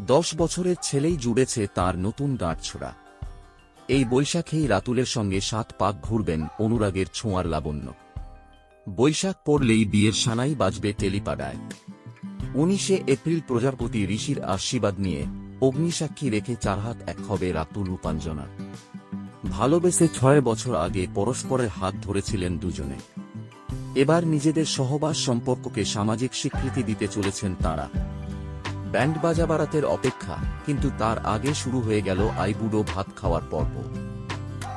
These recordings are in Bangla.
দশ বছরের ছেলেই জুড়েছে তার নতুন ডাঁটছোড়া এই বৈশাখেই রাতুলের সঙ্গে সাত পাক ঘুরবেন অনুরাগের ছোঁয়ার লাবণ্য। বৈশাখ পড়লেই বিয়ের সানাই বাজবে টেলিপাড়ায়। উনিশে এপ্রিল প্রজাপতি ঋষির আশীর্বাদ নিয়ে অগ্নিসাক্ষী রেখে চারহাত এক হবে রাতুল রূপাঞ্জনা। ভালোবেসে ছয় বছর আগে পরস্পরের হাত ধরেছিলেন দুজনে। এবার নিজেদের সহবাস সম্পর্ককে সামাজিক স্বীকৃতি দিতে চলেছেন তাঁরা। ব্যান্ড বাজা বারাতের অপেক্ষা, কিন্তু তার আগে শুরু হয়ে গেল আইবুড়ো ভাত খাওয়ার পর্ব।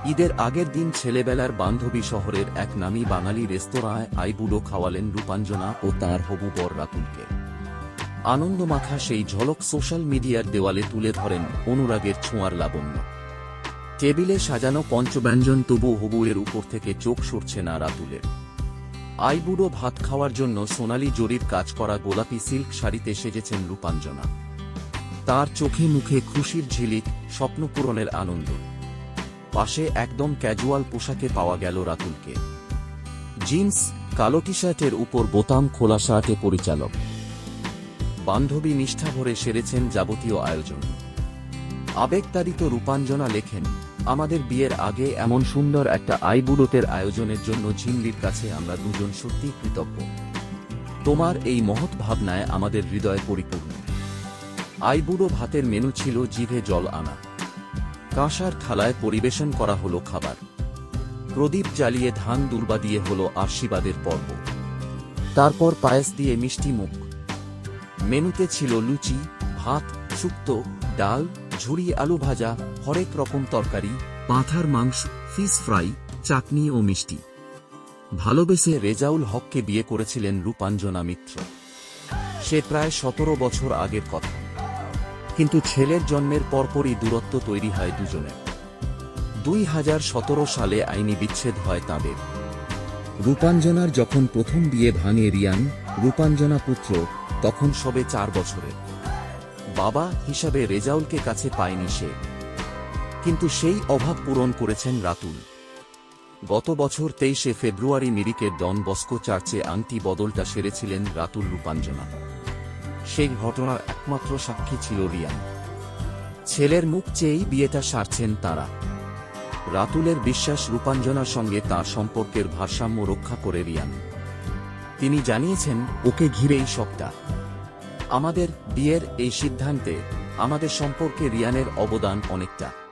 ঈদের আগের দিন ছেলেবেলার বান্ধবী শহরের এক নামী বাঙালি রেস্তোরাঁয় আইবুড়ো খাওয়ালেন রূপাঞ্জনা ও তার হবু বর রাতুলকে আনন্দ আনন্দমাখা সেই ঝলক সোশ্যাল মিডিয়ার দেওয়ালে তুলে ধরেন অনুরাগের ছোঁয়ার লাবণ্য। টেবিলে সাজানো পঞ্চব্যঞ্জন তবু হবুয়ের উপর থেকে চোখ সরছে না রাতুলের। আইবুড়ো ভাত খাওয়ার জন্য সোনালি জরির কাজ করা গোলাপি সিল্ক শাড়িতে সেজেছেন রূপাঞ্জনা। তার চোখে মুখে খুশির ঝিলিক, স্বপ্ন পূরণের আনন্দ। পাশে একদম ক্যাজুয়াল পোশাকে পাওয়া গেল রাতুলকে। জিন্স, কালো টি শার্টের উপর বোতাম খোলা শার্টে পরিচালক। বান্ধবী নিষ্ঠা ভরে সেরেছেন যাবতীয় আয়োজন। আবেগতাড়িত রূপাঞ্জনা লেখেন আমাদের বিয়ের আগে এমন সুন্দর একটা আইবুড়োতের আয়োজনের জন্য ঝিমলির কাছে আমরা দুজন সত্যি কৃতজ্ঞ। তোমার এই মহৎ ভাবনায় আমাদের হৃদয় পরিপূর্ণ। আইবুড়ো ভাতের মেনু ছিল জিভে জল আনা। কাঁসার থালায় পরিবেশন করা হলো খাবার। প্রদীপ জ্বালিয়ে ধান দুর্বা দিয়ে হলো আশীর্বাদের পর্ব। তারপর পায়েস দিয়ে মিষ্টি মুখ। মেনুতে ছিল লুচি, ভাত, শুক্তো, ডাল ঝুরি আলু ভাজা, হরেক রকম তরকারি পাঁথার মাংস ফিস ফ্রাই, চাটনি ও মিষ্টি। ভালোবেসে রেজাউল হককে বিয়ে করেছিলেন রূপাঞ্জনা মিত্র। সে প্রায় সতেরো বছর আগের কথা। কিন্তু ছেলের জন্মের পরপরই দূরত্ব তৈরি হয় দুজনের। দুই হাজার সতেরো সালে আইনি বিচ্ছেদ হয় তাঁদের। রূপাঞ্জনার যখন প্রথম বিয়ে ভাঙে রিয়ান, রূপাঞ্জনা পুত্র তখন সবে চার বছরের। বাবা হিসাবে রেজাউলকে কাছে পায়নি সে। কিন্তু সেই অভাব পূরণ করেছেন রাতুল। গত বছর তেইশে ফেব্রুয়ারি মিরিকের ডন বস্কো চার্চে আংটি বদলটা সেরেছিলেন রাতুল রূপাঞ্জনা। সেই ঘটনার একমাত্র সাক্ষী ছিল রিয়ান। ছেলের মুখ চেয়েই বিয়েটা সারছেন তারা। রাতুলের বিশ্বাস রূপাঞ্জনার সঙ্গে তার সম্পর্কের ভারসাম্য রক্ষা করে রিয়ান। তিনি জানিয়েছেন, ওকে ঘিরেই সবটা। আমাদের বিয়ের এই সিদ্ধান্তে আমাদের সম্পর্কে রিয়ানের অবদান অনেকটা।